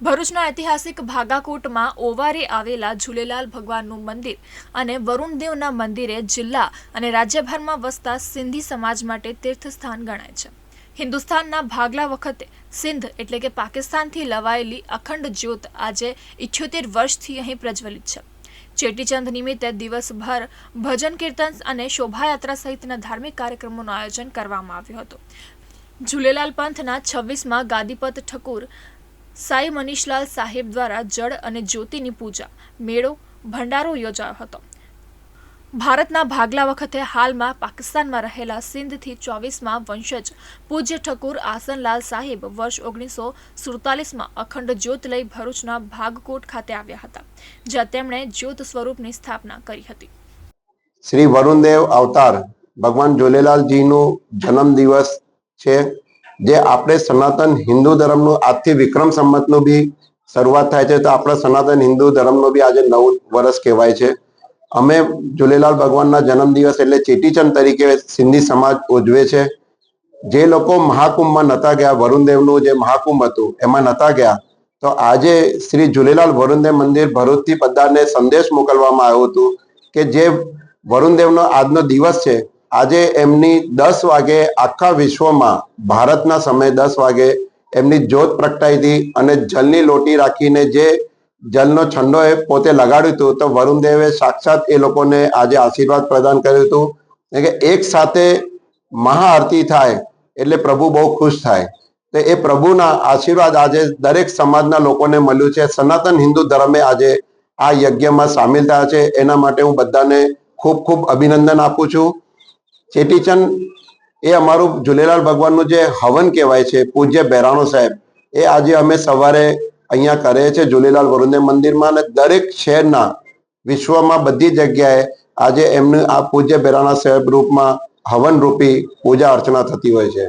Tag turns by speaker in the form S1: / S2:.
S1: ભરૂચના ઐતિહાસિક ભાગાકોટમાં ઓવારે આવેલા ઝૂલેલાલ ભગવાનનું મંદિર અને વરુણદેવના મંદિરે જિલ્લા અને રાજ્યભરમાં વસતા સિંધી સમાજ માટે તીર્થસ્થાન ગણાય છે. હિન્દુસ્તાનના ભાગલા વખતે સિંધ એટલે કે પાકિસ્તાનથી લવાયેલી અખંડ જ્યોત આજે ઇઠ્યોતેર વર્ષથી અહીં પ્રજ્વલિત છે. ચેટીચંદ નિમિત્તે દિવસભર ભજન કીર્તન અને શોભાયાત્રા સહિતના ધાર્મિક કાર્યક્રમોનું આયોજન કરવામાં આવ્યું હતું. ઝૂલેલાલ પંથના છવ્વીસમાં ગાદીપત ઠકુર, સાઈ મનીષલાલ સાહેબ દ્વારા જળ અને જ્યોતિની પૂજા, મેળો, ભંડારો યોજાયો હતો. ભારતના ભાગલા વખતે હાલમાં પાકિસ્તાનમાં રહેલા સિંધથી ચોવીસમાં વંશજ પૂજ્ય ઠકુર આસનલાલ સાહેબ વર્ષ ઓગણીસો સુડતાલીસમાં અખંડ જ્યોત લઈ ભરૂચના ભાગકોટ ખાતે આવ્યા હતા, જ્યાં તેમણે જ્યોત સ્વરૂપની સ્થાપના કરી હતી.
S2: શ્રી વરુણદેવ અવતાર ભગવાન ઝૂલેલાલજીનું જન્મ દિવસ છે, જે આપણે સનાતન હિન્દુ ધર્મનું આજથી વિક્રમ સંમતનું બી શરૂઆત થાય છે, તો આપણા સનાતન હિન્દુ ધર્મનું બી આજે નવ વર્ષ કહેવાય છે. અમે ઝૂલેલાલ ભગવાનના જન્મદિવસ એટલે ચેટીચંદ તરીકે સિંધી સમાજ ઉજવે છે. જે લોકો મહાકુંભમાં નતા ગયા, વરુણદેવનું જે મહાકુંભ હતું, એમાં નતા ગયા, તો આજે શ્રી ઝૂલેલાલ વરુણદેવ મંદિર ભરૂચથી બધાને સંદેશ મોકલવામાં આવ્યું હતું કે જે વરુણદેવનો આજનો દિવસ છે, આજે એમની દસ વાગે આખા વિશ્વમાં, ભારતના સમયે દસ વાગે એમની જ્યોત પ્રગટાઈ હતી અને જલની લોટી રાખીને જે જલનો છંડો એ પોતે લગાડ્યું હતું તો વરુણ દેવે સાક્ષાત એ લોકોને આજે આશીર્વાદ પ્રદાન કર્યું હતું. કે એક સાથે મહાઆરતી થાય એટલે પ્રભુ બહુ ખુશ થાય. તો એ પ્રભુના આશીર્વાદ આજે દરેક સમાજના લોકોને મળ્યું છે. સનાતન હિન્દુ ધર્મે આજે આ યજ્ઞમાં સામેલ થયા છે. એના માટે હું બધાને ખૂબ ખૂબ અભિનંદન આપું છું. ચેટીચંદ એ અમારું ઝૂલેલાલ ભગવાનનું જે હવન કહેવાય છે, પૂજ્ય બહેરાણો સાહેબ, એ આજે અમે સવારે અહીંયા કરે છે ઝૂલેલાલ વરુણદેવ મંદિરમાં અને દરેક શહેરના વિશ્વમાં બધી જગ્યાએ આજે એમનું આ પૂજ્ય બહેરાણા સાહેબ રૂપમાં હવન રૂપી પૂજા અર્ચના થતી હોય છે.